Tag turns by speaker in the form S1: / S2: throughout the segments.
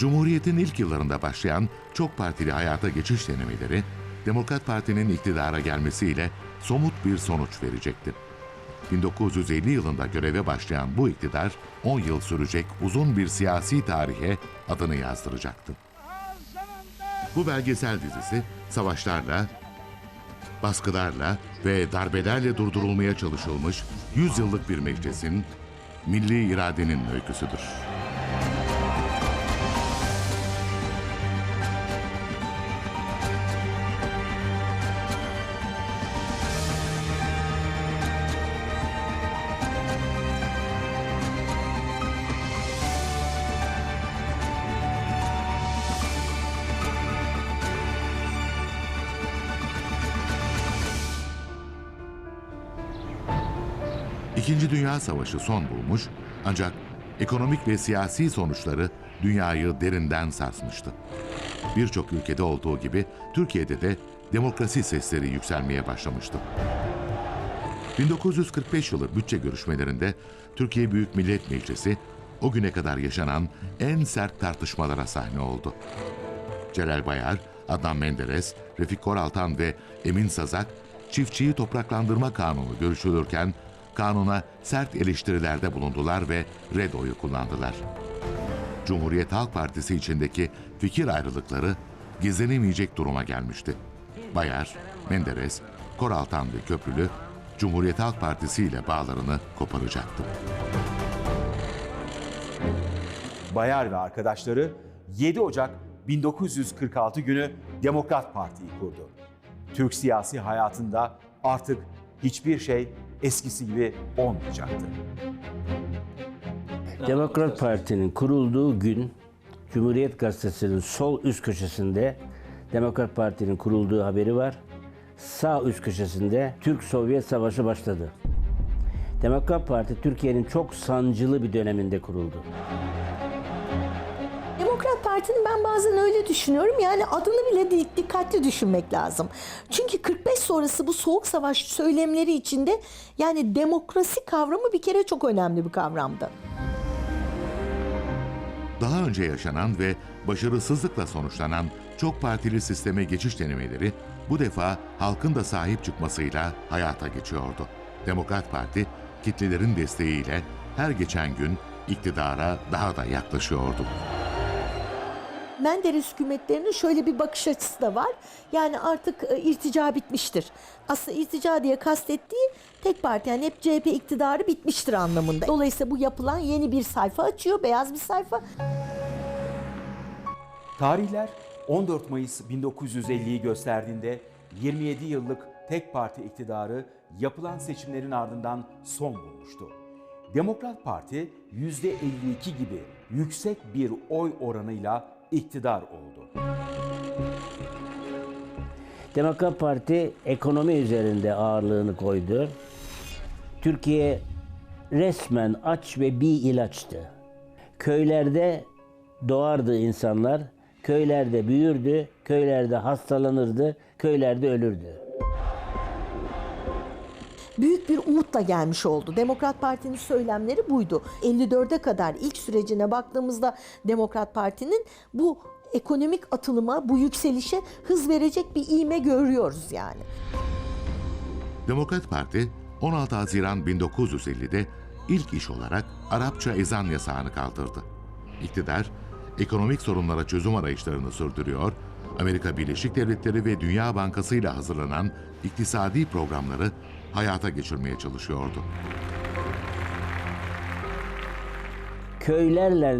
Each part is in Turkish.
S1: Cumhuriyet'in ilk yıllarında başlayan çok partili hayata geçiş denemeleri, Demokrat Parti'nin iktidara gelmesiyle somut bir sonuç verecekti. 1950 yılında göreve başlayan bu iktidar 10 yıl sürecek uzun bir siyasi tarihe adını yazdıracaktı. Bu belgesel dizisi savaşlarla, baskılarla ve darbelerle durdurulmaya çalışılmış 100 yıllık bir meclisin, milli iradenin öyküsüdür. İkinci Dünya Savaşı son bulmuş ancak ekonomik ve siyasi sonuçları dünyayı derinden sarsmıştı. Birçok ülkede olduğu gibi Türkiye'de de demokrasi sesleri yükselmeye başlamıştı. 1945 yılı bütçe görüşmelerinde Türkiye Büyük Millet Meclisi o güne kadar yaşanan en sert tartışmalara sahne oldu. Celal Bayar, Adnan Menderes, Refik Koraltan ve Emin Sazak çiftçiyi topraklandırma kanunu görüşülürken kanuna sert eleştirilerde bulundular ve red oyu kullandılar. Cumhuriyet Halk Partisi içindeki fikir ayrılıkları gizlenemeyecek duruma gelmişti. Bayar, Menderes, Koraltan ve Köprülü Cumhuriyet Halk Partisi ile bağlarını koparacaktı.
S2: Bayar ve arkadaşları 7 Ocak 1946 günü Demokrat Parti'yi kurdu. Türk siyasi hayatında artık hiçbir şey eskisi gibi olmayacaktı.
S3: Demokrat Parti'nin kurulduğu gün Cumhuriyet Gazetesi'nin sol üst köşesinde Demokrat Parti'nin kurulduğu haberi var. Sağ üst köşesinde Türk-Sovyet Savaşı başladı. Demokrat Parti Türkiye'nin çok sancılı bir döneminde kuruldu.
S4: Demokrat Parti'nin ben bazen öyle düşünüyorum. Yani adını bile di- dikkatli düşünmek lazım. Çünkü 45 sonrası bu soğuk savaş söylemleri içinde yani demokrasi kavramı bir kere çok önemli bir kavramdı.
S1: Daha önce yaşanan ve başarısızlıkla sonuçlanan çok partili sisteme geçiş denemeleri bu defa halkın da sahip çıkmasıyla hayata geçiyordu. Demokrat Parti kitlelerin desteğiyle her geçen gün iktidara daha da yaklaşıyordu.
S4: Menderes hükümetlerinin şöyle bir bakış açısı da var. Yani artık e, irtica bitmiştir. Aslında irtica diye kastettiği tek parti yani hep CHP iktidarı bitmiştir anlamında. Dolayısıyla bu yapılan yeni bir sayfa açıyor, beyaz bir sayfa.
S2: Tarihler 14 Mayıs 1950'yi gösterdiğinde 27 yıllık tek parti iktidarı yapılan seçimlerin ardından son bulmuştu. Demokrat Parti %52 gibi yüksek bir oy oranıyla iktidar oldu.
S3: Demokrat Parti ekonomi üzerinde ağırlığını koydu. Türkiye resmen aç ve bir ilaçtı. Köylerde doğardı insanlar, köylerde büyürdü, köylerde hastalanırdı, köylerde ölürdü.
S4: Büyük bir umutla gelmiş oldu. Demokrat Parti'nin söylemleri buydu. 54'e kadar ilk sürecine baktığımızda Demokrat Parti'nin bu ekonomik atılıma, bu yükselişe hız verecek bir iğme görüyoruz yani.
S1: Demokrat Parti 16 Haziran 1950'de ilk iş olarak Arapça ezan yasağını kaldırdı. İktidar, ekonomik sorunlara çözüm arayışlarını sürdürüyor, Amerika Birleşik Devletleri ve Dünya Bankası ile hazırlanan iktisadi programları hayata geçirmeye çalışıyordu.
S3: Köylerle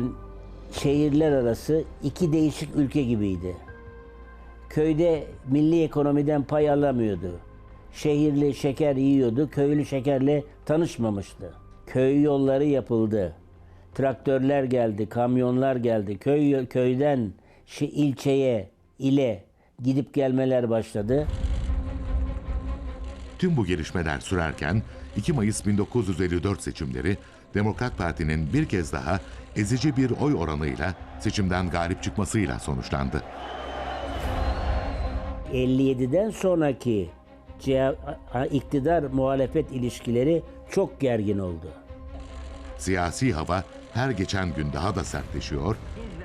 S3: şehirler arası iki değişik ülke gibiydi. Köyde milli ekonomiden pay alamıyordu. Şehirli şeker yiyordu, köylü şekerle tanışmamıştı. Köy yolları yapıldı. Traktörler geldi, kamyonlar geldi. Köy köyden ilçeye, ile gidip gelmeler başladı.
S1: Tüm bu gelişmeler sürerken 2 Mayıs 1954 seçimleri Demokrat Parti'nin bir kez daha ezici bir oy oranıyla seçimden galip çıkmasıyla sonuçlandı.
S3: 57'den sonraki iktidar muhalefet ilişkileri çok gergin oldu.
S1: Siyasi hava her geçen gün daha da sertleşiyor,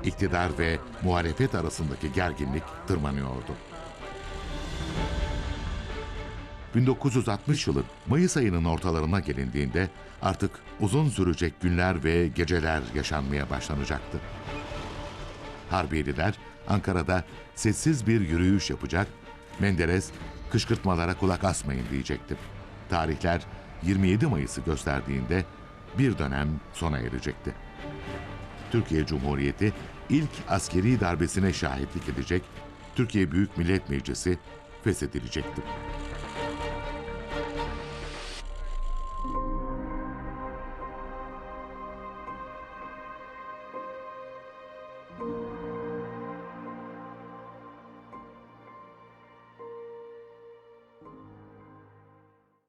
S1: İktidar ve muhalefet arasındaki gerginlik tırmanıyordu. 1960 yılı Mayıs ayının ortalarına gelindiğinde artık uzun sürecek günler ve geceler yaşanmaya başlanacaktı. Harbiyeliler Ankara'da sessiz bir yürüyüş yapacak, Menderes kışkırtmalara kulak asmayın diyecekti. Tarihler 27 Mayıs'ı gösterdiğinde bir dönem sona erecekti. Türkiye Cumhuriyeti ilk askeri darbesine şahitlik edecek, Türkiye Büyük Millet Meclisi feshedilecekti.